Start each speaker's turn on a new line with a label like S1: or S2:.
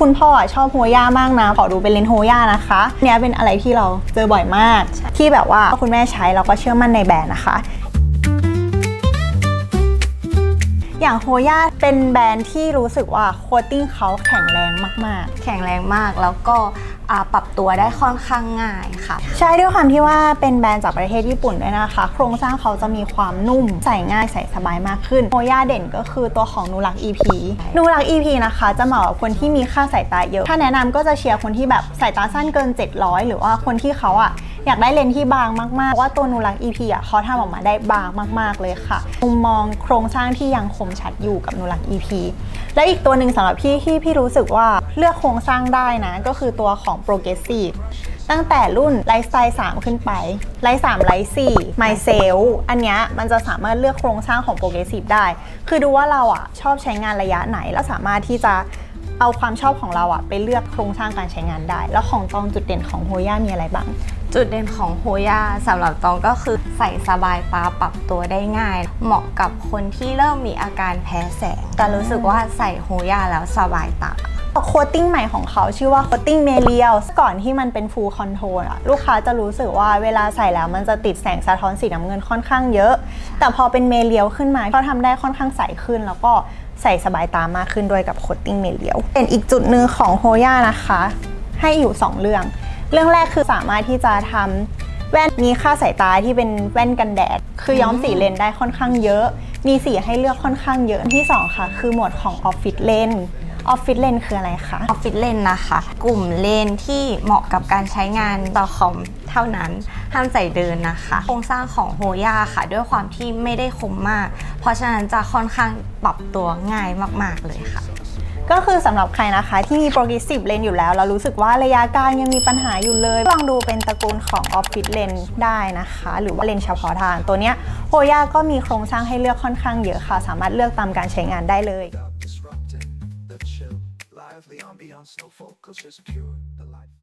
S1: คุณพ่อชอบโฮย่ามากนะ ขอดูเป็นเลนส์โฮย่านะคะเนี่ยเป็นอะไรที่เราเจอบ่อยมาก ที่แบบว่าคุณแม่ใช้เราก็เชื่อมั่นในแบรนด์นะคะ อย่างโฮย่าเป็นแบรนด์ที่รู้สึกว่าโคตติ้งเขาแข็งแรงมาก
S2: แข็งแรงมากแล้วก็อ่าปรับตัวได้ค่อนข้างง่ายค่ะ
S1: ๆใช่ด้วยความที่ว่าเป็นแบรนด์จากประเทศญี่ปุ่นด้วยนะคะ โครงสร้างเขาจะมีความนุ่ม ใส่ง่ายใส่สบายมากขึ้นโฮย่าเด่นก็คือตัวของนูรัก EP นูรัก EP นะคะ จะเหมาะกับคนที่มีค่าสายตาเยอะ ถ้าแนะนำก็จะเชียร์คนที่แบบสายตาสั้นเกิน 700 หรือว่าคนที่เขาอะ อยากได้เลนส์ที่บางมากๆเพราะว่าตัวนูรัก EP อะเขาทำออกมาได้บางมาก ๆ เลยค่ะ มุมมองโครงสร้างที่ยังคมชัดอยู่กับนูรัก EP และอีกตัวหนึ่งสำหรับพี่ที่พี่รู้สึกว่าเลือกโครงสร้างได้นะ ก็คือตัวของ Progressive ตั้งแต่รุ่นไลฟ์สไตล์ 3 ขึ้นไปไลฟ์3ไลฟ์4 My s a l อันเนี้ยมันจะสามารถเลือกโครงสร้างของ Progressive ได้ คือดูว่าเราอะชอบใช้งานระยะไหนแล้วสามารถที่จะ เอาความชอบของเราอะไปเลือกโครงสร้างการใช้งานได้ แล้วของตองจุดเด่นของโฮย่ามีอะไรบ้าง
S2: จุดเด่นของโฮย่าสำหรับตองก็คือใส่สบายตาปรับตัวได้ง่าย เหมาะกับคนที่เริ่มมีอาการแพ้แสง แต่รู้สึกว่าใส่โฮย่าแล้วสบายตา
S1: โคตติ้งใหม่ของเขาชื่อว่าโคตติ้งเมเรียลก่อนที่มันเป็นฟูลคอนโทรลอะลูกค้าจะรู้สึกว่าเวลาใส่แล้วมันจะติดแสงสะท้อนสีน้ำเงินค่อนข้างเยอะ แต่พอเป็นเมเรียลขึ้นมาเขาทำได้ค่อนข้างใสขึ้น แล้วก็ใส่สบายตามากขึ้นด้วยกับโคตติ้งเมเรียลเป็นอีกจุดหนึ่งของโฮย่านะคะ ให้อยู่ 2 เรื่อง เรื่องแรกคือสามารถที่จะทำแว่นมีค่าสายตาที่เป็นแว่นกันแดด คือย้อมสีเลนได้ค่อนข้างเยอะ มีสีให้เลือกค่อนข้างเยอะที่สองค่ะ คือหมวดของออฟฟิศเลน ออฟฟิศเลนคืออะไรคะ
S2: ออฟฟิศเลนนะคะ กลุ่มเลนที่เหมาะกับการใช้งานต่อคอมเท่านั้น ห้ามใส่เดินนะคะ โครงสร้างของโฮย่าค่ะ ด้วยความที่ไม่ได้คมมาก เพราะฉะนั้นจะค่อนข้างปรับตัวง่ายมาก ๆ เลยค่ะ
S1: ก็คือสำหรับใครนะคะที่มี progressive lens อยู่แล้วเรารู้สึกว่าระยะกลางยังมีปัญหาอยู่เลย ลองดูเป็นตระกูลของ office lens ได้นะคะ หรือว่าเลนส์เฉพาะทางตัวเนี้ยโฮย่าก็มีโครงสร้างให้เลือกค่อนข้างเยอะค่ะ สามารถเลือกตามการใช้งานได้เลย
S3: disrupting the chill, lively ambiance, no focus, just pure